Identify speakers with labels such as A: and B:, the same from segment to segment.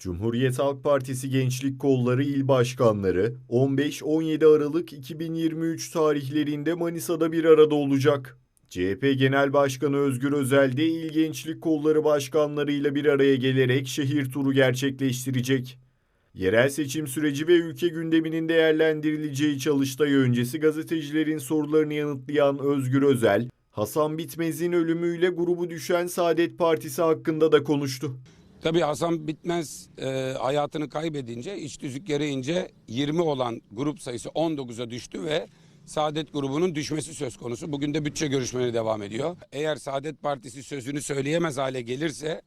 A: Cumhuriyet Halk Partisi Gençlik Kolları İl Başkanları 15-17 Aralık 2023 tarihlerinde Manisa'da bir arada olacak. CHP Genel Başkanı Özgür Özel de İl Gençlik Kolları başkanlarıyla bir araya gelerek şehir turu gerçekleştirecek. Yerel seçim süreci ve ülke gündeminin değerlendirileceği çalıştay öncesi gazetecilerin sorularını yanıtlayan Özgür Özel, Hasan Bitmez'in ölümüyle grubu düşen Saadet Partisi hakkında da konuştu.
B: Tabii Hasan Bitmez e, hayatını kaybedince iç tüzük gereğince 20 olan grup sayısı 19'a düştü ve Saadet grubunun düşmesi söz konusu. Bugün de bütçe görüşmeleri devam ediyor. Eğer Saadet Partisi sözünü söyleyemez hale gelirse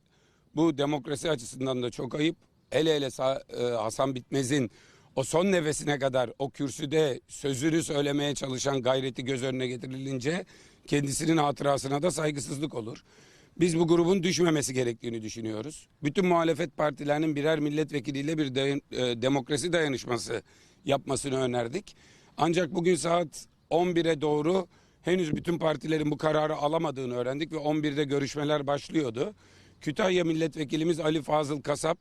B: bu demokrasi açısından da çok ayıp. Hele Sa- e, Hasan Bitmez'in o son nefesine kadar o kürsüde sözünü söylemeye çalışan gayreti göz önüne getirilince kendisinin hatırasına da saygısızlık olur. Biz bu grubun düşmemesi gerektiğini düşünüyoruz. Bütün muhalefet partilerinin birer milletvekiliyle bir dayan- e, demokrasi dayanışması yapmasını önerdik. Ancak bugün saat 11'e doğru henüz bütün partilerin bu kararı alamadığını öğrendik ve 11'de görüşmeler başlıyordu. Kütahya milletvekilimiz Ali Fazıl Kasap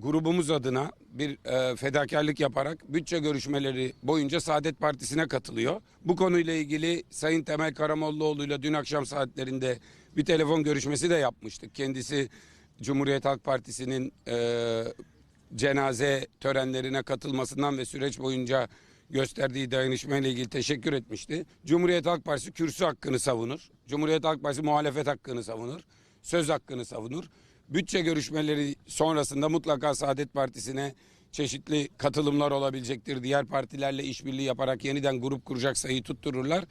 B: grubumuz adına bir e, fedakarlık yaparak bütçe görüşmeleri boyunca Saadet Partisi'ne katılıyor. Bu konuyla ilgili Sayın Temel Karamollaoğlu'yla dün akşam saatlerinde bir telefon görüşmesi de yapmıştık. Kendisi Cumhuriyet Halk Partisi'nin e, cenaze törenlerine katılmasından ve süreç boyunca gösterdiği dayanışmayla ilgili teşekkür etmişti. Cumhuriyet Halk Partisi kürsü hakkını savunur. Cumhuriyet Halk Partisi muhalefet hakkını savunur. Söz hakkını savunur. Bütçe görüşmeleri sonrasında mutlaka Saadet Partisi'ne çeşitli katılımlar olabilecektir. Diğer partilerle işbirliği yaparak yeniden grup kuracak sayıyı tuttururlar.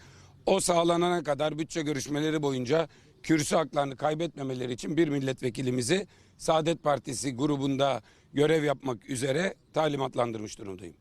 B: O sağlanana kadar bütçe görüşmeleri boyunca kürsü haklarını kaybetmemeleri için bir milletvekilimizi Saadet Partisi grubunda görev yapmak üzere talimatlandırmış durumdayım.